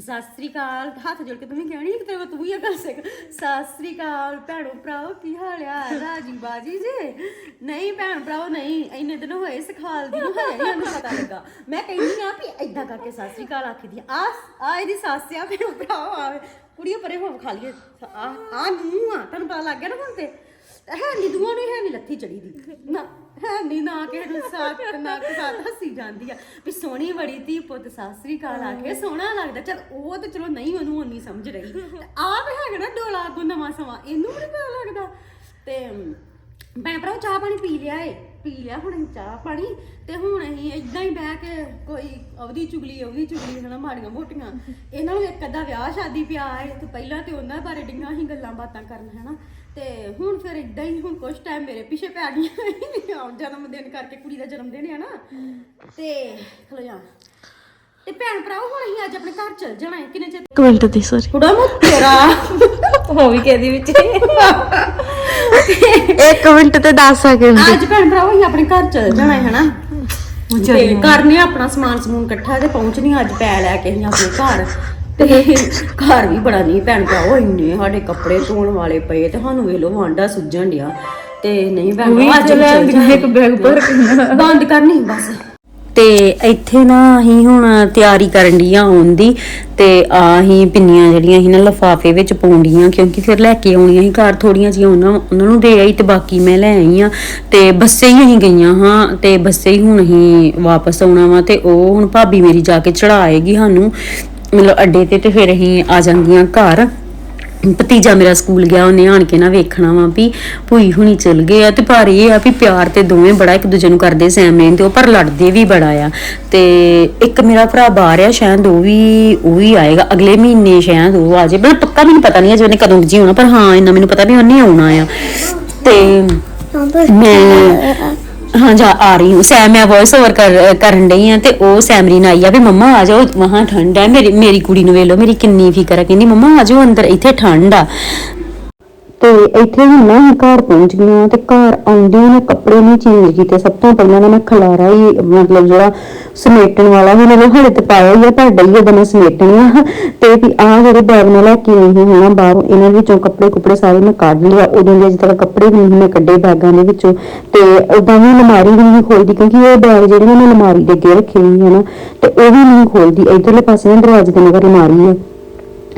ਸਤਿ ਸ੍ਰੀ ਅਕਾਲ। ਹੱਥ ਜੋੜ ਕੇ ਤੁਸੀਂ ਕਹਿਣੀ ਕਿ ਤੇਰੇ ਤੂੰ ਹੀ ਇਹ ਗੱਲ ਸਿੱਖ? ਸਤਿ ਸ੍ਰੀ ਅਕਾਲ ਭੈਣੋ ਭਰਾਓ, ਕੀ ਹਾਲ ਆ? ਰਾਜੀ ਬਾਜੀ ਜੀ? ਨਹੀਂ ਭੈਣ ਭਰਾਓ, ਨਹੀਂ, ਇੰਨੇ ਦਿਨ ਹੋਏ ਸਿਖਾਲਦੀ ਨੂੰ ਹਜੇ ਨਹੀਂ ਉਹਨੂੰ ਪਤਾ ਲੱਗਾ। ਮੈਂ ਕਹਿੰਦੀ ਆ ਵੀ ਏਦਾਂ ਕਰਕੇ ਸਤਿ ਸ੍ਰੀ ਅਕਾਲ ਆਖੀਦੀ ਆ। ਆ ਇਹਦੀ ਸੱਸ ਆ, ਭੈਣੋ ਭਰਾਓ ਆਵੇ ਕੁੜੀਓ ਪਰੇ ਹੋ ਖਾ ਲਈਏ। ਆ ਆ ਨੂੰ ਆ, ਤੁਹਾਨੂੰ ਪਤਾ ਲੱਗ ਗਿਆ ਨਾ ਹੁਣ ਤੇ? ਹੈ ਨਹੀਂ ਦੂਆਂ ਨੂੰ ਹੈ ਨਹੀਂ ਲੱਥੀ ਚੜੀ ਦੀ। ਨਾ। ਨਹੀਂ ਨਾ ਨੂੰ ਸਾਥ ਨਾ ਕੇ ਸਾਥ ਹੱਸੀ ਜਾਂਦੀ ਆ। ਵੀ ਸੋਹਣੀ ਬੜੀ ਧੀ ਪੁੱਤ ਸਾਸਰੀ ਕਾਲ ਆ ਕੇ ਸੋਹਣਾ ਲੱਗਦਾ। ਚਲ ਉਹ ਤੇ ਚਲੋ ਨਹੀਂ ਉਹਨੂੰ ਉਨੀ ਸਮਝ ਰਹੀ। ਤੇ ਆਪ ਹੈਗਾ ਨਾ ਡੋਲਾ ਕੋ ਨਵਾਂ ਸਮਾਂ ਇਹਨੂੰ ਵੀ ਪਤਾ ਲੱਗਦਾ। ਤੇ ਭੈਣ ਭਰਾ ਚਾਹ ਪਾਣੀ ਪੀ ਲਿਆ ਏ। ਪੀ ਲਿਆ ਹੁਣ ਅਸੀਂ ਚਾਹ ਪਾਣੀ। ਤੇ ਹੁਣ ਅਸੀਂ ਇਦਾਂ ਹੀ ਬਹਿ ਕੇ ਕੋਈ ਉਹਦੀ ਚੁਗਲੀ ਉਹਦੀ ਚੁਗਲੀ ਹਨਾ ਮਾੜੀਆਂ ਮੋਟੀਆਂ। ਇਹਨਾਂ ਨੂੰ ਇੱਕ ਅੱਧਾ ਵਿਆਹ ਸ਼ਾਦੀ ਪਿਆ ਏ। ਤੇ ਪਹਿਲਾਂ ਤੇ ਉਹਨਾਂ ਬਾਰੇ ਡਿੰਗਾਂ ਹੀ ਗੱਲਾਂ ਬਾਤਾਂ ਕਰਨ ਹਨਾ। ਤੇ ਹੁਣ ਫਿਰ ਇਦਾਂ ਹੀ ਹੁਣ ਕੁਝ ਟਾਈਮ ਮੇਰੇ ਪਿੱਛੇ ਪੈ ਗਈਆਂ ਆਉਣ ਜਨਮ ਦਿਨ ਕਰਕੇ ਕੁੜੀ ਦਾ ਜਨਮ ਦਿਨ ਹੈ ਨਾ। ਤੇ ਖਲੋ ਜਾ। ਤੇ ਭੈਣ ਭਰਾ ਹੁਣ ਅਸੀਂ ਅੱਜ ਆਪਣੇ ਘਰ ਚਲ ਜਾਣਾ ਹੈ। ਕਿੰਨੇ ਚਿਰ ਇੱਕ ਮਿੰਟ ਦੀ ਸੌਰੀ ਕੁੜਾ ਮੋ ਤੇਰਾ। ਹੋ ਵੀ ਕਿਹਦੀ ਵਿੱਚ ਇੱਕ ਮਿੰਟ ਤੇ 10 ਸੈਕਿੰਡ ਅੱਜ ਭੈਣ ਭਰਾ ਅਸੀਂ ਆਪਣੇ ਘਰ ਚਲ ਜਾਣਾ ਹੈ ਹਨਾ। ਤੇ ਕਰਨੇ ਆਪਣਾ ਸਮਾਨ ਸਮੂਨ ਇਕੱਠਾ ਤੇ ਪਹੁੰਚਣੀ ਅੱਜ ਪੈ ਲੈ ਕੇ ਅਸੀਂ ਆਪਣੇ ਘਰ। ਤੇ ਘਰ ਵੀ ਬੜਾ ਨਹੀਂ ਭੈਣ ਭਰਾ ਉਹ ਇੰਨੇ ਸਾਡੇ ਕੱਪੜੇ ਧੋਣ ਵਾਲੇ ਪਏ ਤੇ ਸਾਨੂੰ ਵੇਲੋ ਵਾਂਡਾ ਸੁੱਜਣ ਡਿਆ। ਤੇ ਨਹੀਂ ਭੈਣ ਅੱਜ ਚੱਲ ਜਾਣਾ। ਇੱਕ ਬੈਗ ਭਰ ਬੰਦ ਕਰਨੀ ਬਸ। ਤੇ ਇੱਥੇ ਨਾ ਅਸੀਂ ਹੁਣ ਤਿਆਰੀ ਕਰਨ ਡੀਆਂ ਆਉਣ ਦੀ ਤੇ ਆ ਅਸੀਂ ਪਿੰਨੀਆਂ ਜਿਹੜੀਆਂ ਅਸੀਂ ਨਾ ਲਫਾਫੇ ਵਿੱਚ ਪਾਉਂਦੀਆਂ ਕਿਉਂਕਿ ਫਿਰ ਲੈ ਕੇ ਆਉਣੀਆਂ ਸੀ ਘਰ ਥੋੜੀਆਂ ਜਿਹੀਆਂ ਉਹਨਾਂ ਉਹਨਾਂ ਨੂੰ ਦੇ ਆਈ ਤੇ ਬਾਕੀ ਮੈਂ ਲੈ ਆਈ ਆ। ਤੇ ਬੱਸੇ ਹੀ ਅਸੀਂ ਗਈਆਂ ਹਾਂ ਤੇ ਬੱਸੇ ਹੀ ਹੁਣ ਅਸੀਂ ਵਾਪਸ ਆਉਣਾ ਵਾ ਤੇ ਉਹ ਹੁਣ ਭਾਬੀ ਮੇਰੀ ਜਾ ਕੇ ਚੜਾਏਗੀ ਸਾਨੂੰ। ਮਤਲਬ ਅੱਡੇ ਤੇ ਤੇ ਫਿਰ ਅਸੀਂ ਆ ਜਾਂਗੀਆਂ ਘਰ। ਭਤੀਜਾ ਮੇਰਾ ਸਕੂਲ ਗਿਆ ਉਹਨੇ ਆਣ ਕੇ ਨਾ ਵੇਖਣਾ ਵਾ ਵੀ ਭੂਈ ਹੁਣੀ ਚਲ ਗਏ ਆ ਤੇ ਪਰ ਇਹ ਆ ਵੀ ਪਿਆਰ ਤੇ ਦੋਵੇਂ ਬੜਾ ਇੱਕ ਦੂਜੇ ਨੂੰ ਕਰਦੇ ਸੈਮਨੇ ਤੇ ਉਹ ਪਰ ਲੜਦੇ ਵੀ ਬੜਾ ਆ। ਤੇ ਇੱਕ ਮੇਰਾ ਭਰਾ ਬਾਹਰ ਆ ਸ਼ਾਇਦ ਉਹ ਵੀ ਉਹ ਵੀ ਆਏਗਾ। ਅਗਲੇ ਮਹੀਨੇ ਸ਼ਾਇਦ ਉਹ ਆ ਜਾਏ। ਪਰ ਪੱਕਾ ਮੈਨੂੰ ਪਤਾ ਨਹੀਂ ਅਜੇ ਉਹਨੇ ਕਦੋਂ ਜੀ ਆਉਣਾ ਪਰ ਹਾਂ ਇੰਨਾ ਮੈਨੂੰ ਪਤਾ ਵੀ ਉਹਨੇ ਆਉਣਾ ਆ। ਤੇ ਮੈਂ ਹਾਂ, ਜਾ ਆ ਰਹੀ ਹੂੰ। ਸੈਮ, ਮੈਂ ਵੌਇਸ ਓਵਰ ਕਰ, ਕਰਨ ਡਈ ਆ ਤੇ ਉਹ ਸੈਮਰੀਨ ਆਈ ਆ ਵੀ ਮੰਮਾ ਆ ਜਾਓ। ਵਹਾਂ ਠੰਡ ਹੈ, ਮੇਰੀ ਮੇਰੀ ਕੁੜੀ ਨੂੰ ਵੇਖ ਲਓ, ਮੇਰੀ ਕਿੰਨੀ ਫਿਕਰ ਆ। ਕਹਿੰਦੀ, ਮੰਮਾ ਆ ਜਾਓ ਅੰਦਰ, ਇੱਥੇ ਠੰਡ ਆ। ਤੇ ਇੱਥੇ ਹੁਣ ਨਾ ਘਰ ਪਹੁੰਚ ਗਈਆਂ ਤੇ ਘਰ ਆਉਂਦੇ ਨੇ ਕੱਪੜੇ ਨਹੀਂ ਚੇਂਜ ਕੀਤੇ। ਸਭ ਤੋਂ ਪਹਿਲਾਂ ਮੈਂ ਖਲਾਰਾ ਹੀ, ਮਤਲਬ ਜਿਹੜਾ ਸਮੇਟਣ ਵਾਲਾ ਹੁਣ ਉਹ ਹਲੇ ਤੇ ਪਾਇਆ ਹੀ ਆ ਤੁਹਾਡਾ ਹੀ ਉਹਦਾ ਮੈਂ ਸਮੇਟਣੀ ਆ। ਤੇ ਵੀ ਆਹ ਜਿਹੜੇ ਬੈਗ ਨਾਲ ਲੈ ਕੇ ਆਈ ਹਾਂ ਬਾਹਰੋਂ, ਇਹਨਾਂ ਵਿੱਚੋਂ ਕੱਪੜੇ ਕੁਪੜੇ ਸਾਰੇ ਮੈਂ ਕੱਢ ਲਿਆ ਉਦੋਂ ਦੇ ਅਜੇ ਕੱਪੜੇ ਨਹੀਂ ਮੈਂ ਕੱਢੇ ਬੈਗਾਂ ਦੇ ਵਿੱਚੋਂ। ਤੇ ਉਦਾਂ ਵੀ ਅਲਮਾਰੀ ਵੀ ਨਹੀਂ ਖੋਲਦੀ, ਕਿਉਂਕਿ ਇਹ ਬੈਗ ਜਿਹੜੇ ਨੇ ਮੈਂ ਅਲਮਾਰੀ ਦੇ ਅੱਗੇ ਰੱਖੇ ਹੋਏ ਹਨ। ਤੇ ਉਹ ਵੀ ਨਹੀਂ ਖੋਲਦੀ। ਇਧਰਲੇ ਪਾਸੇ ਨਾ ਦਰਵਾਜ਼ੇ ਦੇ ਮਗਰ ਅਲਮਾਰੀ ਹੈ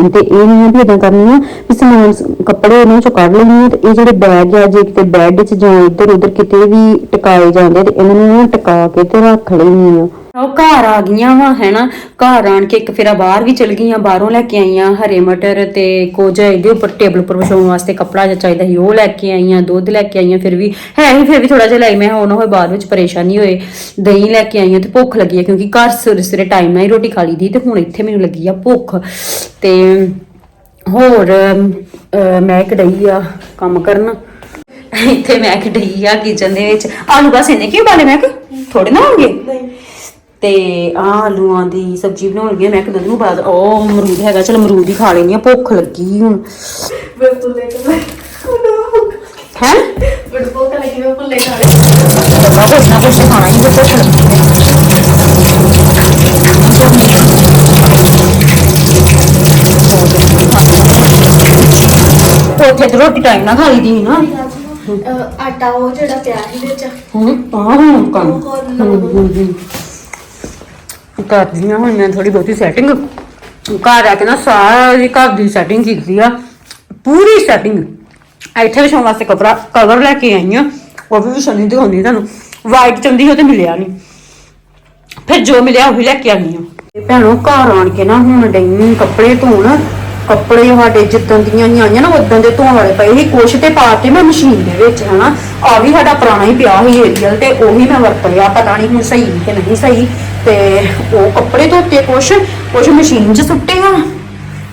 ਤੇ ਇਹ ਨਹੀਂ ਆ ਵੀ ਇਦਾਂ ਕਰਨੀ ਆ ਵੀ ਸਮਾਨ ਕੱਪੜੇ ਇਹਨਾਂ ਚੋਂ ਕੱਢ ਲੈਣੀ ਆ ਤੇ ਇਹ ਜਿਹੜੇ ਬੈਗ ਆ, ਜੇ ਕਿਤੇ ਬੈੱਡ 'ਚ ਜਾਂ ਇੱਧਰ ਉੱਧਰ ਕਿਤੇ ਵੀ ਟਿਕਾਏ ਜਾਂਦੇ ਤੇ ਇਹਨਾਂ ਨੂੰ ਟਿਕਾ ਕੇ ਤੇ ਰੱਖ ਲੈਣੀ ਆ। ਉਹ ਘਰ ਆ ਗਈਆਂ ਵਾ, ਹੈਨਾ? ਘਰ ਆਣ ਕੇ ਇੱਕ ਫੇਰਾ ਬਾਹਰ ਵੀ ਚਲ ਗਈਆਂ, ਬਾਹਰੋਂ ਲੈ ਕੇ ਆਈਆਂ, ਹਰੇ ਮਟਰ ਤੇ ਕੁਝ ਇਹਦੇ ਉੱਪਰ ਟੇਬਲ ਉੱਪਰ ਵਿਛਾਉਣ ਵਾਸਤੇ ਕੱਪੜਾ ਜਿਹਾ ਚਾਹੀਦਾ ਸੀ, ਉਹ ਲੈ ਕੇ ਆਈਆਂ, ਦੁੱਧ ਲੈ ਕੇ ਆਈਆਂ, ਫਿਰ ਵੀ ਹੈ ਹੀ ਫਿਰ ਵੀ ਥੋੜਾ ਜਿਹਾ ਲਈ, ਮੈਂ ਹੋ ਹੋਏ ਬਾਅਦ ਵਿੱਚ ਪਰੇਸ਼ਾਨੀ ਹੋਏ। ਦਹੀਂ ਲੈ ਕੇ ਆਈਆਂ ਤੇ ਭੁੱਖ ਲੱਗੀ ਹੈ ਕਿਉਂਕਿ ਘਰ ਸਵੇਰੇ ਸਵੇਰੇ ਟਾਈਮ ਨਾਲ ਹੀ ਰੋਟੀ ਖਾ ਲਈ ਦੀ ਤੇ ਹੁਣ ਇੱਥੇ ਮੈਨੂੰ ਲੱਗੀ ਆ ਭੁੱਖ। ਤੇ ਹੋਰ ਮੈਂ ਕਢਾਈ ਆ ਕੰਮ ਕਰਨ। ਇੱਥੇ ਮੈਂ ਕਢਾਈ ਆ ਕਿਚਨ ਦੇ ਵਿੱਚ। ਆਲੂ ਬਸ ਇਹਨੇ ਕਿਉਂ ਬਾਲੇ ਮੈਂ ਕਿ ਥੋੜੇ ਨਾ ਹੋਣਗੇ? ਤੇ ਆ ਆਲੂਆਂ ਦੀ ਸਬਜ਼ੀ ਬਣਾਉਣ ਆ ਮੈਂ ਕਿ ਦੁੱਧ ਨੂੰ ਬਾਅਦ ਉਹ ਅਮਰੂਦ ਹੈਗਾ ਚਲ ਅਮਰੂਦ ਹੀ ਖਾ ਲੈਣੀ ਆ ਭੁੱਖ ਲੱਗੀ ਹੁਣ। ਹੈ ਬਾਬਾ ਕੁਛ ਨਾ ਕੁਛ ਖਾਣਾ ਹੀ? ਆ, ਭੁੱਖ ਲੱਗੀ ਹੈ ਉੱਥੇ ਤੇ ਰੋਟੀ ਟਾਈਮ ਨਾਲ ਖਾ ਲਈ ਦੀ ਨਾ। ਆਟਾ ਉਹ ਜਿਹੜਾ ਪਿਆ ਸੀ ਵਿੱਚ। ਹੁਣ ਆਹ ਹੁਣ ਕੰਮ। ਉਹ ਹੋਰ ਕਰਦੀਆਂ ਹੁਣ ਮੈਂ ਥੋੜੀ ਬਹੁਤੀ ਸੈਟਿੰਗ ਘਰ ਆ ਕੇ ਨਾ ਸਾਰੀ ਘਰ ਦੀ ਸੈਟਿੰਗ ਕੀਤੀ ਆ। ਪੂਰੀ ਸੈਟਿੰਗ ਇੱਥੇ ਵਿਛਾਉਣ ਵਾਸਤੇ ਕਪੜਾ ਕਵਰ ਲੈ ਕੇ ਆਈ ਆ। ਉਹ ਵੀ ਵਿਛਾਉਣੀ ਦਿਖਾਉਂਦੀ ਤੁਹਾਨੂੰ। ਵਾਈਟ ਚੰਦੀ ਉਹ ਤੇ ਮਿਲਿਆ ਨਹੀਂ ਫਿਰ ਜੋ ਮਿਲਿਆ ਉਹੀ ਲੈ ਕੇ ਆਈ ਆ। ਤੇ ਭੈਣੋ ਘਰ ਆਣ ਕੇ ਨਾ ਹੁਣ ਡਈ ਕੱਪੜੇ ਧੋਣ ਕੱਪੜੇ ਸਾਡੇ ਜਿੱਦਾਂ ਦੀਆਂ ਹੀ ਆਈਆਂ ਨਾ ਉਦਾਂ ਦੇ ਧੋਣ ਵਾਲੇ ਪਏ ਸੀ ਕੁਛ ਤੇ ਪਾ ਕੇ ਮੈਂ ਮਸ਼ੀਨ ਦੇ ਵਿੱਚ ਹਨਾ ਆ ਵੀ ਸਾਡਾ ਪੁਰਾਣਾ ਹੀ ਪਿਆ ਸੀ ਏਰੀਅਲ ਤੇ ਉਹੀ ਮੈਂ ਵਰਤ ਲਿਆ ਪਤਾ ਨਹੀਂ ਹੁਣ ਸਹੀ ਕਿ ਨਹੀਂ ਸਹੀ ਤੇ ਉਹ ਕੱਪੜੇ ਧੋਤੇ ਕੁਛ ਕੁਛ ਮਸ਼ੀਨ 'ਚ ਸੁੱਟੇ ਆ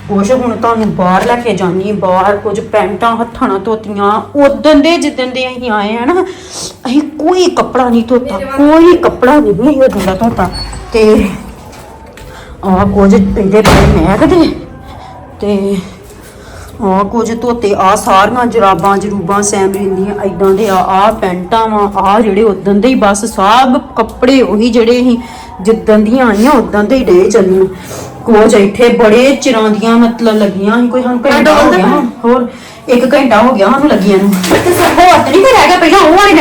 ਕੁਛ ਹੁਣ ਤੁਹਾਨੂੰ ਬਾਹਰ ਲੈ ਕੇ ਜਾਨੀ ਬਾਹਰ ਕੁਝ ਪੈਂਟਾਂ ਹੱਥਾਂ ਨਾਲ ਧੋਤੀਆਂ ਉਦੋਂ ਦੇ ਜਿੱਦਣ ਦੇ ਅਸੀਂ ਆਏ ਆ ਨਾ ਅਸੀਂ ਕੋਈ ਕੱਪੜਾ ਨਹੀਂ ਧੋਤਾ ਕੋਈ ਕੱਪੜਾ ਨਹੀਂ ਉਦੋਂ ਦਾ ਧੋਤਾ ਤੇ ਆ ਕੁਝ ਇਹਦੇ ਪਏ ਮੈਂ ਕਦੇ ਤੇ ਆ ਕੁਝ ਧੋਤੇ ਆ ਸਾਰੀਆਂ ਜਰਾਬਾਂ ਜਰੂਬਾਂ ਸੈਮਰਿਨ ਦੀਆਂ ਐਦਾਂ ਦੇ ਆ ਆ ਪੈਂਟਾਂ ਵਾ ਆ ਜਿਹੜੇ ਉਦੋਂ ਦੇ ਹੀ ਬਸ ਸਭ ਕੱਪੜੇ ਉਹੀ ਜਿਹੜੇ ਅਸੀਂ ਜਿੱਦਾਂ ਦੀਆਂ ਆਈਆਂ ਉਦਾਂ ਦੇ ਹੀ ਡੇ ਚੱਲਣ। ਕੋਚ ਇੱਥੇ ਬੜੇ ਚਿਰਾਂ ਦੀਆਂ ਮਤਲਬ ਲੱਗੀਆਂ ਸੀ ਕੋਈ ਸਾਨੂੰ ਘੰਟਾ ਹੋ ਗਿਆ ਹੋਰ ਇੱਕ ਘੰਟਾ ਹੋ ਗਿਆ ਸਾਨੂੰ ਲੱਗੀਆਂ ਨੂੰ। ਤੇ ਸਭ ਹੋਰ ਤੇ ਨਹੀਂ ਕੋਈ ਰਹਿ ਗਿਆ ਪਹਿਲਾਂ ਉਹ ਵਾਲੇ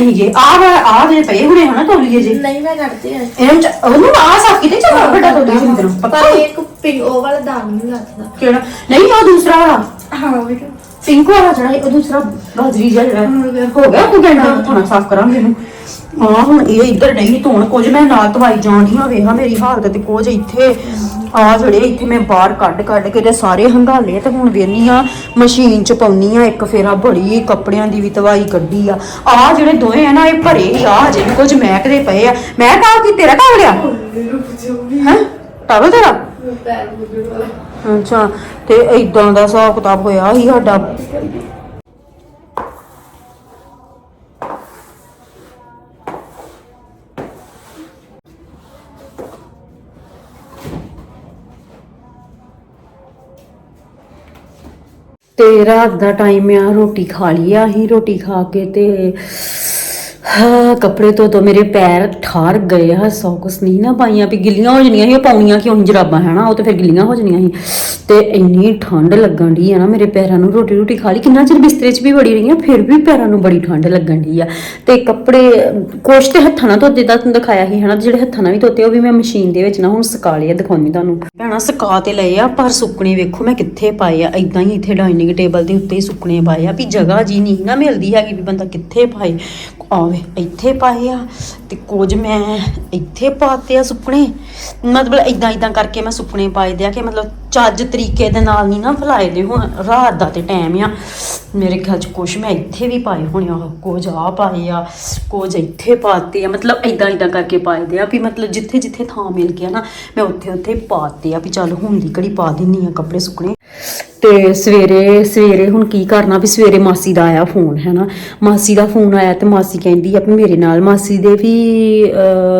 ਲੈਣੇ ਸੀਗੇ ਆਹ ਆਹ ਜਿਹੜੇ ਪਏ ਹੁਣੇ ਹਨਾ ਤੋਲੀਏ ਜੇ। ਨਹੀਂ ਮੈਂ ਕਰਦੀ ਆ। ਇਹਨਾਂ ਚ ਉਹਨੂੰ ਆ ਸਾਫ਼ ਕਿਤੇ ਚਲੋ ਵੱਡਾ ਤੋਲੀਆ ਪੱਕਾ ਪਰ ਇੱਕ ਪਿੰਗ ਉਹ ਵਾਲਾ ਦਾਗ ਨਹੀਂ ਲੱਗਦਾ। ਕਿਹੜਾ? ਨਹੀਂ ਉਹ ਦੂਸਰਾ ਵਾਲਾ। ਹਾਂ ਵੀ ਪਿੰਕ ਵਾਲਾ ਜਿਹੜਾ ਹੈ, ਉਹ ਦੂਸਰਾ ਬਾਜਰੀ ਜਿਹਾ ਜਿਹੜਾ ਹੈ। ਹੋ ਗਿਆ ਕੋਈ ਘੰਟਾ ਥੋੜਾ ਸਾਫ਼ ਕਰਾਂਗੇ ਇਹਨੂੰ। ਹਾਂ ਹੁਣ ਇਹ ਇੱਧਰ ਨਹੀਂ ਧੋਣ ਕੁਝ ਮੈਂ ਨਾਲ ਧਵਾਈ ਜਾਣੀ ਆ ਵੇਖਾਂ ਮੇਰੀ ਹਾਲਤ ਤੇ ਕੁਝ ਇੱਥੇ ਆ ਜਿਹੜੇ ਇੱਥੇ ਮੈਂ ਬਾਹਰ ਕੱਢ ਕੱਢ ਕੇ ਤੇ ਸਾਰੇ ਹੰਗਾਲੇ ਤੇ ਹੁਣ ਵੇਨੀ ਆ ਮਸ਼ੀਨ ਚ ਪਾਉਣੀ ਆ ਇੱਕ ਫੇਰਾ ਬੜੀ ਕੱਪੜਿਆਂ ਦੀ ਵੀ ਧਵਾਈ ਕੱਢੀ ਆ। ਆ ਜਿਹੜੇ ਦੋਵੇਂ ਆ ਨਾ ਇਹ ਭਰੇ ਹੀ ਆ ਜੇ ਕੁਝ ਮਹਿਕਦੇ ਪਏ ਆ। ਮੈਂ ਕਹਾ ਕਿ ਤੇਰਾ ਟਾਵਲ ਆ ਹੈ? ਟਾਵਲ ਤੇਰਾ? ਅੱਛਾ, ਤੇ ਇਦਾਂ ਦਾ ਹਿਸਾਬ ਕਿਤਾਬ ਹੋਇਆ ਸੀ ਸਾਡਾ। ਤੇ ਰਾਤ ਦਾ ਟਾਈਮ ਆ, ਰੋਟੀ ਖਾ ਲਈ ਆ ਹੀ ਰੋਟੀ ਖਾ ਕੇ ਤੇ ਹਾਂ, ਕੱਪੜੇ ਤੋਂ ਤੋਂ ਮੇਰੇ ਪੈਰ ਠਾਰ ਗਏ ਆ ਸੌਕਸ ਨਹੀਂ ਨਾ ਪਾਈਆਂ, ਵੀ ਗਿੱਲੀਆਂ ਹੋ ਜਣੀਆਂ ਸੀ, ਉਹ ਪਾਉਣੀਆਂ ਕਿਉਂ ਸੀ ਜਰਾਬਾਂ ਹੈ ਨਾ ਉਹ ਤੇ ਫਿਰ ਗਿੱਲੀਆਂ ਹੋ ਜਣੀਆਂ ਸੀ। ਤੇ ਇੰਨੀ ਠੰਡ ਲੱਗਣ ਦੀ ਆ ਨਾ ਮੇਰੇ ਪੈਰਾਂ ਨੂੰ ਰੋਟੀ ਰੋਟੀ ਖਾ ਲਈ, ਕਿੰਨਾ ਚਿਰ ਬਿਸਤਰੇ 'ਚ ਵੀ ਬੜੀ ਰਹੀ ਆ ਫਿਰ ਵੀ ਪੈਰਾਂ ਨੂੰ ਬੜੀ ਠੰਡ ਲੱਗਣ ਦੀ ਆ। ਤੇ ਕੱਪੜੇ, ਕੁਛ ਤੇ ਹੱਥਾਂ ਨਾਲ ਧੋਤੇ ਦਾ ਤੁਹਾਨੂੰ ਦਿਖਾਇਆ ਸੀ, ਹਨਾ? ਜਿਹੜੇ ਹੱਥਾਂ ਨਾਲ ਵੀ ਧੋਤੇ, ਉਹ ਵੀ ਮੈਂ ਮਸ਼ੀਨ ਦੇ ਵਿੱਚ ਨਾ ਹੁਣ ਸੁਕਾ ਲਿਆ ਆ, ਦਿਖਾਉਂਦੀ ਤੁਹਾਨੂੰ। ਭੈਣਾ, ਸੁਕਾ ਤੇ ਲਏ ਆ, ਪਰ ਸੁੱਕਣੇ ਵੇਖੋ ਮੈਂ ਕਿੱਥੇ ਪਾਏ ਆ। ਇਦਾਂ ਹੀ ਇੱਥੇ ਡਾਈਨਿੰਗ ਟੇਬਲ ਦੇ ਉੱਤੇ ਹੀ ਸੁੱਕਣੇ ਪਾਏ ਆ, ਵੀ ਜਗ੍ਹਾ ਜੀ ਨਹੀਂ ਨਾ ਮਿਲਦੀ ਹੈਗੀ ਵੀ ਬੰਦਾ ਕਿੱਥੇ ਪਾਏ। ਆਵੇ ਇੱਥੇ ਪਾਏ ਆ ਤੇ ਕੁਝ ਮੈਂ ਇੱਥੇ ਪਾਤੇ ਆ ਸੁੱਕਣੇ। ਮਤਲਬ ਇਦਾਂ ਇਦਾਂ ਕਰਕੇ ਮੈਂ ਸੁੱਕਣੇ ਪਾਏ ਦੇ ਆ ਕਿ ਮਤਲਬ ਚੱਜ ਤਰੀਕੇ ਦੇ ਨਾਲ ਨਹੀਂ ਨਾ ਫਲਾਏ ਦੇ ਹੁਣ, ਰਾਤ ਦਾ ਤੇ ਟਾਈਮ ਆ। ਮੇਰੇ ਖਿਆਲ ਚ ਕੁਝ ਮੈਂ ਇੱਥੇ ਵੀ ਪਾਏ ਹੋਣੇ ਆ, ਕੁਝ ਆ ਪਾਏ ਆ, ਕੁਝ ਇੱਥੇ ਪਾਤੇ ਆ। ਮਤਲਬ ਇਦਾਂ ਇਦਾਂ ਕਰਕੇ ਪਾਏ ਦੇ ਆ ਵੀ ਮਤਲਬ ਜਿੱਥੇ ਜਿੱਥੇ ਥਾਂ ਮਿਲ ਗਿਆ ਨਾ, ਮੈਂ ਉੱਥੇ ਉੱਥੇ ਪਾਤੇ ਆ ਵੀ ਚੱਲ ਹੁਣ ਦੀ ਘੜੀ ਪਾ ਦਿੰਨੀ ਆ ਕੱਪੜੇ ਸੁੱਕਣੇ। ਤੇ ਸਵੇਰੇ ਸਵੇਰੇ ਹੁਣ ਕੀ ਕਰਨਾ ਵੀ ਸਵੇਰੇ ਮਾਸੀ ਦਾ ਆਇਆ ਫੋਨ ਹੈ ਨਾ ਮਾਸੀ ਦਾ ਫੋਨ ਆਇਆ ਤੇ ਮਾਸੀ ਕਹਿੰਦੀ ਆ ਵੀ ਮੇਰੇ ਨਾਲ ਮਾਸੀ ਦੇ ਵੀ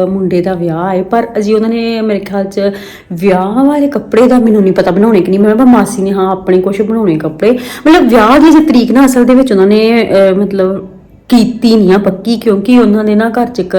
ਮੁੰਡੇ ਦਾ ਵਿਆਹ ਹੈ ਪਰ ਅਜੇ ਉਹਨਾਂ ਨੇ ਮੇਰੇ ਖਿਆਲ ਚ ਵਿਆਹ ਵਾਲੇ ਕੱਪੜੇ ਦਾ ਮੈਨੂੰ ਨਹੀਂ ਪਤਾ ਬਣਾਉਣੇ ਕਿ ਨਹੀਂ? ਮੈਂ ਮਾਸੀ ਨੇ ਹਾਂ ਆਪਣੇ ਕੁਝ ਬਣਾਉਣੇ ਕੱਪੜੇ। ਮਤਲਬ ਵਿਆਹ ਦੀ ਜੇ ਤਰੀਕ ਨਾ ਅਸਲ ਦੇ ਵਿੱਚ ਉਹਨਾਂ ਨੇ ਅਹ, ਮਤਲਬ ਕੀਤੀ ਨਹੀਂ ਆ ਪੱਕੀ ਕਿਉਂਕਿ ਉਹਨਾਂ ਨੇ ਨਾ ਘਰ ਚ ਇੱਕ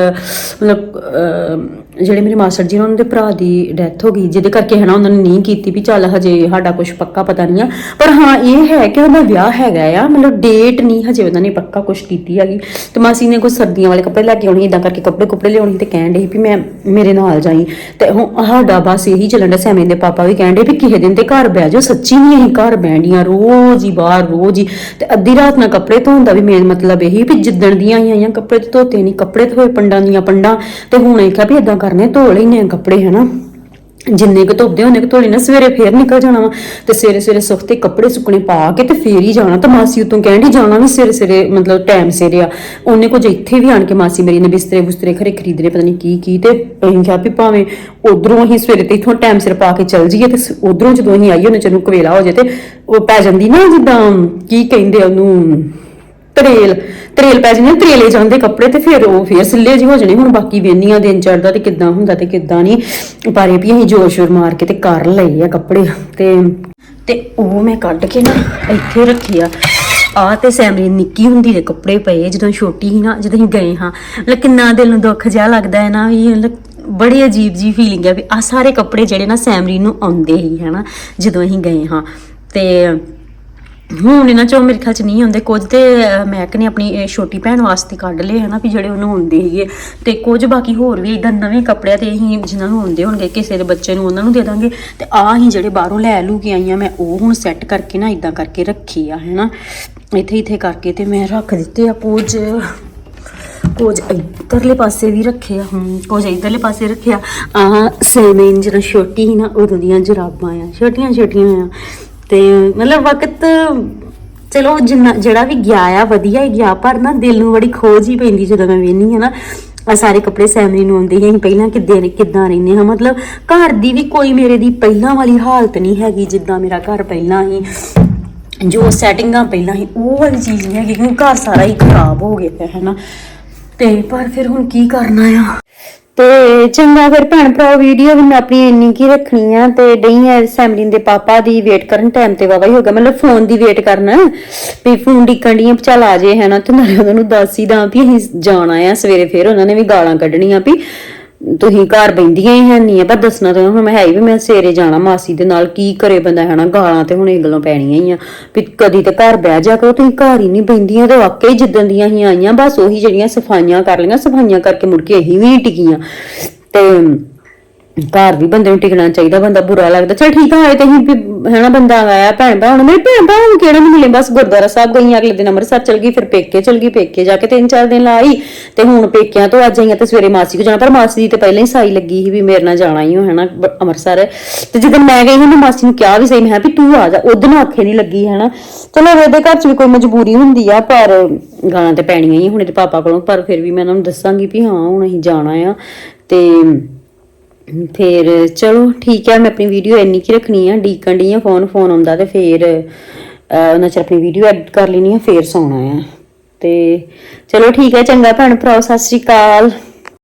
ਮਤਲਬ ਅਹ, ਜਿਹੜੇ ਮੇਰੇ ਮਾਸਟਰ ਜੀ ਨੇ, ਉਹਨਾਂ ਦੇ ਭਰਾ ਦੀ ਡੈਥ ਹੋ ਗਈ ਜਿਹਦੇ ਕਰਕੇ ਹਨਾ ਉਹਨਾਂ ਨੇ ਨਹੀਂ ਕੀਤੀ ਵੀ ਚੱਲ ਹਜੇ ਸਾਡਾ ਕੁਝ ਪੱਕਾ ਪਤਾ ਨਹੀਂ ਆ। ਪਰ ਹਾਂ ਇਹ ਹੈ ਕਿ ਉਹਦਾ ਵਿਆਹ ਹੈਗਾ ਆ ਮਤਲਬ ਡੇਟ ਨਹੀਂ ਹਜੇ ਉਹਨਾਂ ਨੇ ਪੱਕਾ ਕੁਝ ਕੀਤੀ ਹੈਗੀ। ਤੇ ਮਾਸੀ ਨੇ ਕੁਝ ਸਰਦੀਆਂ ਵਾਲੇ ਕੱਪੜੇ ਲੈ ਕੇ ਆਉਣੀ ਇਦਾਂ ਕਰਕੇ ਕੱਪੜੇ ਕੁੱਪੜੇ ਲਿਆਉਣੀ ਤੇ ਕਹਿਣ ਦੇ ਵੀ ਮੈਂ ਮੇਰੇ ਨਾਲ ਜਾਈ। ਤੇ ਹੁਣ ਸਾਡਾ ਬਸ ਇਹੀ ਚੱਲਣ ਦਾ ਸੈਮੇ ਦੇ ਪਾਪਾ ਵੀ ਕਹਿਣ ਦੇ ਵੀ ਕਿਸੇ ਦਿਨ ਤੇ ਘਰ ਬਹਿ ਜਾਓ ਸੱਚੀ ਨਹੀਂ ਅਸੀਂ ਘਰ ਬਹਿਣੀਆਂ ਰੋਜ਼ ਹੀ ਬਾਹਰ ਰੋਜ਼ ਹੀ। ਤੇ ਅੱਧੀ ਰਾਤ ਨਾਲ ਕੱਪੜੇ ਧੋਣ ਦਾ ਵੀ ਮੇਨ ਮਤਲਬ ਇਹੀ ਵੀ ਜਿੱਦਣ ਦੀਆਂ ਆਈਆਂ ਕੱਪੜੇ ਧੋਤੇ ਨਹੀਂ ਕੱਪੜੇ ਧੋਏ ਪੰਡਾਂ ਦੀਆਂ ਪੰਡਾਂ। ਤੇ ਹੁਣ ਇਹ ਕਿਹਾ ਵੀ ਇਦਾਂ ਕਰਨੇ ਧੋ ਲੈਨੇ ਆ ਕੱਪੜੇ, ਹਨਾ? ਜਿੰਨੇ ਕੁ ਧੋਦੇ ਉਹਨੇ ਕੁ ਧੋਲੇ ਨਾ ਸਵੇਰੇ ਫੇਰ ਨਿਕਲ ਜਾਣਾ ਵਾ। ਤੇ ਸਵੇਰੇ ਸਵੇਰੇ ਸੁਖਤੇ ਕੱਪੜੇ ਸੁੱਕਣੇ ਪਾ ਕੇ ਤੇ ਫੇਰ ਹੀ ਜਾਣਾ। ਤਾਂ ਮਾਸੀ ਉਤੋਂ ਕਹਿੰਦੀ ਜਾਣਾ ਵੀ ਸਵੇਰੇ ਸਵੇਰੇ, ਮਤਲਬ ਟਾਈਮ ਸਿਰ ਆ। ਉਹਨੇ ਕੁਝ ਇੱਥੇ ਵੀ ਆਣ ਕੇ ਮਾਸੀ ਮੇਰੀ ਨੇ ਬਿਸਤਰੇ ਬੁਸਤਰੇ ਖਰੇ ਖਰੀਦਰੇ ਪਤਾ ਨਹੀਂ ਕੀ ਕੀ ਤੇ ਅਸੀਂ ਕਿਹਾ ਵੀ ਭਾਵੇਂ ਉਧਰੋਂ ਅਸੀਂ ਸਵੇਰੇ ਤੇ ਇਥੋਂ ਟਾਈਮ ਸਿਰ ਪਾ ਕੇ ਚੱਲ ਜਾਈਏ ਤੇ ਉਧਰੋਂ ਜਦੋਂ ਅਸੀਂ ਆਈਏ, ਉਹਨੇ ਚਨੂੰ ਕਵੇਲਾ ਹੋ ਜੇ ਤੇ ਉਹ ਪੈ ਜਾਂਦੀ ਨਾ ਜਿੱਦਾਂ, ਕੀ ਕਹਿੰਦੇ ਆ ਉਹਨੂੰ? ਤਰੇਲ ਤਰੇਲ ਪੈ ਜਾਂਦੀ ਤਰੇਲੇ ਜਾਂਦੇ ਕੱਪੜੇ ਤੇ ਫਿਰ ਉਹ ਫਿਰ ਸਿੱਲੇ ਜਿਹੇ ਹੋ ਜਾਣੇ, ਹੁਣ ਬਾਕੀ ਵੇਨੀਆਂ ਦਿਨ ਚੜਦਾ ਤੇ ਕਿੱਦਾਂ ਹੁੰਦਾ ਤੇ ਕਿੱਦਾਂ ਨਹੀਂ। ਪਰ ਇਹ ਵੀ ਅਸੀਂ ਜ਼ੋਰ ਸ਼ੋਰ ਮਾਰ ਕੇ ਤੇ ਕਰ ਲਏ ਆ ਕੱਪੜੇ, ਤੇ ਤੇ ਉਹ ਮੈਂ ਕੱਢ ਕੇ ਨਾ ਇੱਥੇ ਰੱਖੀ ਆ। ਆ ਤੇ ਸੈਮਰੀ ਨਿੱਕੀ ਹੁੰਦੀ ਦੇ ਕੱਪੜੇ ਪਏ, ਜਦੋਂ ਛੋਟੀ ਸੀ ਨਾ, ਜਦੋਂ ਅਸੀਂ ਗਏ ਹਾਂ, ਮਤਲਬ ਕਿੰਨਾ ਦਿਲ ਨੂੰ ਦੁੱਖ ਜਿਹਾ ਲੱਗਦਾ ਹੈ ਨਾ ਵੀ, ਮਤਲਬ ਬੜੀ ਅਜੀਬ ਜੀ ਫੀਲਿੰਗ ਹੈ ਵੀ ਆ ਸਾਰੇ ਕੱਪੜੇ ਜਿਹੜੇ ਨਾ ਸੈਮਰੀ ਨੂੰ ਆਉਂਦੇ ਹੀ, ਹਨਾ, ਜਦੋਂ ਅਸੀਂ ਗਏ ਹਾਂ। ਤੇ ਹੁਣ ਇਹਨਾਂ ਚੋਂ ਮੇਰੇ ਖਿਆਲ ਚ ਨਹੀਂ ਹੁੰਦੇ ਕੁਝ ਤੇ ਅਹ, ਮੈਕ ਨੇ ਆਪਣੀ ਛੋਟੀ ਭੈਣ ਵਾਸਤੇ ਕੱਢ ਲਏ ਹਨਾ ਵੀ ਜਿਹੜੇ ਉਹਨੂੰ ਹੁੰਦੇ ਸੀਗੇ। ਤੇ ਕੁਝ ਬਾਕੀ ਹੋਰ ਵੀ ਇਦਾਂ ਨਵੇਂ ਕੱਪੜਿਆਂ ਤੇ ਅਸੀਂ ਜਿਨ੍ਹਾਂ ਨੂੰ ਹੁੰਦੇ ਹੋਣਗੇ ਕਿਸੇ ਦੇ ਬੱਚੇ ਨੂੰ ਉਹਨਾਂ ਨੂੰ ਦੇ ਦਾਂਗੇ। ਤੇ ਆਹ ਹੀ ਜਿਹੜੇ ਬਾਹਰੋਂ ਲੈ ਲੂ ਕੇ ਆਈਆਂ ਮੈਂ ਉਹ ਹੁਣ ਸੈੱਟ ਕਰਕੇ ਨਾ ਇਦਾਂ ਕਰਕੇ ਰੱਖੀ ਆ ਹੈਨਾ। ਇੱਥੇ ਇੱਥੇ ਕਰਕੇ ਤੇ ਮੈਂ ਰੱਖ ਦਿੱਤੇ ਆ ਕੁਝ ਕੁਝ ਇੱਧਰਲੇ ਪਾਸੇ ਵੀ ਰੱਖਿਆ ਹੂੰ ਕੁਝ ਇੱਧਰਲੇ ਪਾਸੇ ਰੱਖਿਆ ਆ। ਸੇਮੇਨ ਜਿਹੜਾ ਛੋਟੀ ਸੀ ਨਾ ਉਦੋਂ ਦੀਆਂ ਜਰਾਬਾਂ ਆ ਛੋਟੀਆਂ ਛੋਟੀਆਂ ਆ। ਤੇ ਮਤਲਬ ਵਕਤ, ਚਲੋ ਜਿੰਨਾ, ਜਿਹੜਾ ਵੀ ਗਿਆ ਆ, ਵਧੀਆ ਹੀ ਗਿਆ, ਪਰ ਨਾ ਦਿਲ ਨੂੰ ਬੜੀ ਖੋਜ ਹੀ ਪੈਂਦੀ ਜਦੋਂ ਮੈਂ ਵੇਖਨੀ ਆ ਨਾ ਆ ਸਾਰੇ ਕੱਪੜੇ ਸੈਮਰੀ ਨੂੰ ਆਉਂਦੇ ਸੀ ਅਸੀਂ ਪਹਿਲਾਂ ਕਿੱਦਾਂ ਕਿੱਦਾਂ ਰਹਿੰਦੇ ਹਾਂ, ਮਤਲਬ ਘਰ ਦੀ ਵੀ ਕੋਈ ਮੇਰੇ ਦੀ ਪਹਿਲਾਂ ਵਾਲੀ ਹਾਲਤ ਨਹੀਂ ਹੈਗੀ ਜਿੱਦਾਂ ਮੇਰਾ ਘਰ ਪਹਿਲਾਂ ਹੀ, ਜੋ ਸੈਟਿੰਗਾਂ ਪਹਿਲਾਂ ਹੀ, ਉਹ ਵਾਲੀ ਚੀਜ਼ ਨਹੀਂ ਹੈਗੀ, ਕਿਉਂਕਿ ਘਰ ਸਾਰਾ ਹੀ ਖਰਾਬ ਹੋ ਗਿਆ ਹੈ ਨਾ। ਤੇ ਪਰ ਫਿਰ ਹੁਣ ਕੀ ਕਰਨਾ ਆ? ਤੇ ਚੰਗਾ ਫਿਰ ਭੈਣ ਭਰਾ ਵੀਡੀਓ ਵੀ ਮੈਂ ਆਪਣੀ ਇੰਨੀ ਕੀ ਰੱਖਣੀ ਆ ਤੇ ਡਈ ਆ ਸੈਮਲਿਨ ਦੇ ਪਾਪਾ ਦੀ ਵੇਟ ਕਰਨ ਟਾਈਮ ਤੇ ਵਾਵਾ ਹੀ ਹੋ ਗਿਆ। ਮਤਲਬ ਫੋਨ ਦੀ ਵੇਟ ਕਰਨਾ ਵੀ ਫੋਨ ਡਿੱਕਣ ਡੀਆਂ ਚੱਲ ਆ ਜੇ ਹੈ ਨਾ ਤੇ ਨਾਲੇ ਉਹਨਾਂ ਨੂੰ ਦੱਸ ਹੀ ਦਾਂ ਵੀ ਅਸੀਂ ਜਾਣਾ ਆ ਸਵੇਰੇ ਫੇਰ, ਉਹਨਾਂ ਨੇ ਵੀ ਗਾਲਾਂ ਕੱਢਣੀਆਂ ਵੀ। ਤੁਸੀਂ ਘਰ ਬੈਂਦੀਆਂ ਹੀ ਹੈ ਨਹੀਂ ਆ, ਪਰ ਦੱਸਣਾ ਤਾਂ ਹੁਣ ਮੈਂ ਹੈ ਹੀ ਵੀ ਮੈਂ ਸਵੇਰੇ ਜਾਣਾ ਮਾਸੀ ਦੇ ਨਾਲ, ਕੀ ਕਰੇ ਬੰਦਾ ਹਨਾ, ਗਾਲਾਂ ਤੇ ਹੁਣ ਇਹ ਗੱਲਾਂ ਪੈਣੀਆਂ ਹੀ ਆ। ਵੀ ਕਦੀ ਤੇ ਘਰ ਬਹਿ ਜਾ ਕਰੋ, ਤੁਸੀਂ ਘਰ ਹੀ ਨਹੀਂ ਬੈਂਦੀਆਂ ਤੇ ਵਾਕਈ ਜਿੱਦਣ ਦੀਆਂ ਹੀ ਆਈਆਂ, ਬਸ ਉਹੀ ਜਿਹੜੀਆਂ ਸਫਾਈਆਂ ਕਰ ਲਈਆਂ, ਸਫਾਈਆਂ ਕਰਕੇ ਮੁੜ ਕੇ ਅਸੀਂ ਵੀ ਨੀ ਟਿਕੀਆਂ। ਤੇ ਘਰ ਵੀ ਬੰਦੇ ਨੂੰ ਟਿਕਣਾ ਚਾਹੀਦਾ, ਬੰਦਾ ਬੁਰਾ ਲੱਗਦਾ। ਚਲ ਠੀਕ ਆ ਆਏ ਤੇ ਹੀ ਹੈਨਾ ਬੰਦਾ ਆਇਆ, ਭੈਣ ਭਰਾ ਮੇਰੇ ਭੈਣ ਭਰਾ ਨੂੰ ਕਿਹੜਾ ਮਿਲੇ? ਬਸ ਗੁਰਦੁਆਰਾ ਸਾਹਿਬ ਗਈ, ਅਗਲੇ ਦਿਨ ਅੰਮ੍ਰਿਤਸਰ ਚਲ ਗਈ, ਫਿਰ ਪੇਕੇ ਚਲ ਗਈ, ਪੇਕੇ ਜਾ ਕੇ ਤਿੰਨ ਚਾਰ ਦਿਨ ਲਾਈ ਤੇ ਹੁਣ ਪੇਕਿਆਂ ਤੋਂ ਅੱਜ ਆਈਆਂ ਤੇ ਸਵੇਰੇ ਮਾਸੀ ਕੋ ਜਾਣਾ, ਪਰ ਮਾਸੀ ਦੀ ਤੇ ਪਹਿਲਾਂ ਹੀ ਸਾਈ ਲੱਗੀ ਸੀ ਵੀ ਮੇਰੇ ਨਾਲ ਜਾਣਾ ਹੀ ਹੋ ਹੈਨਾ ਅੰਮ੍ਰਿਤਸਰ। ਤੇ ਜਦੋਂ ਮੈਂ ਗਈ, ਉਹਨੇ ਮਾਸੀ ਨੂੰ ਕਿਹਾ ਵੀ ਸਹੀ, ਮੈਂ ਕਿਹਾ ਵੀ ਤੂੰ ਆ ਜਾ ਉਦੋਂ ਆਖੇ ਨਹੀਂ ਲੱਗੀ, ਹੈਨਾ। ਚਲੋ ਇਹਦੇ ਘਰ ਚ ਵੀ ਕੋਈ ਮਜਬੂਰੀ ਹੁੰਦੀ ਆ, ਪਰ ਗਾਲਾਂ ਤੇ ਪੈਣੀਆਂ ਹੀ ਹੁਣ ਤੇ ਪਾਪਾ ਕੋਲੋਂ, ਪਰ ਫਿਰ ਵੀ ਮੈਂ ਉਹਨਾਂ ਨੂੰ ਦੱਸਾਂਗੀ ਵੀ ਹਾਂ, ਹੁਣ ਅਸੀਂ ਜਾਣਾ ਆ। ਤੇ ਫਿਰ ਚਲੋ ਠੀਕ ਹੈ ਮੈਂ ਆਪਣੀ ਵੀਡੀਓ ਇੰਨੀ ਕੀ ਰੱਖਣੀ ਆ, ਡੀਕਣ ਦੀ ਆ ਫੋਨ ਫੋਨ ਆਉਂਦਾ ਤੇ ਫਿਰ ਉਹਨਾਂ ਚ ਆਪਣੀ ਵੀਡੀਓ ਐਡਿਟ ਕਰ ਲੈਣੀ ਆ, ਫਿਰ ਸੌਣਾ ਆ। ਤੇ ਚਲੋ ਠੀਕ ਹੈ ਚੰਗਾ ਭੈਣ ਭਰਾਓ ਸਤਿ ਸ਼੍ਰੀ ਅਕਾਲ।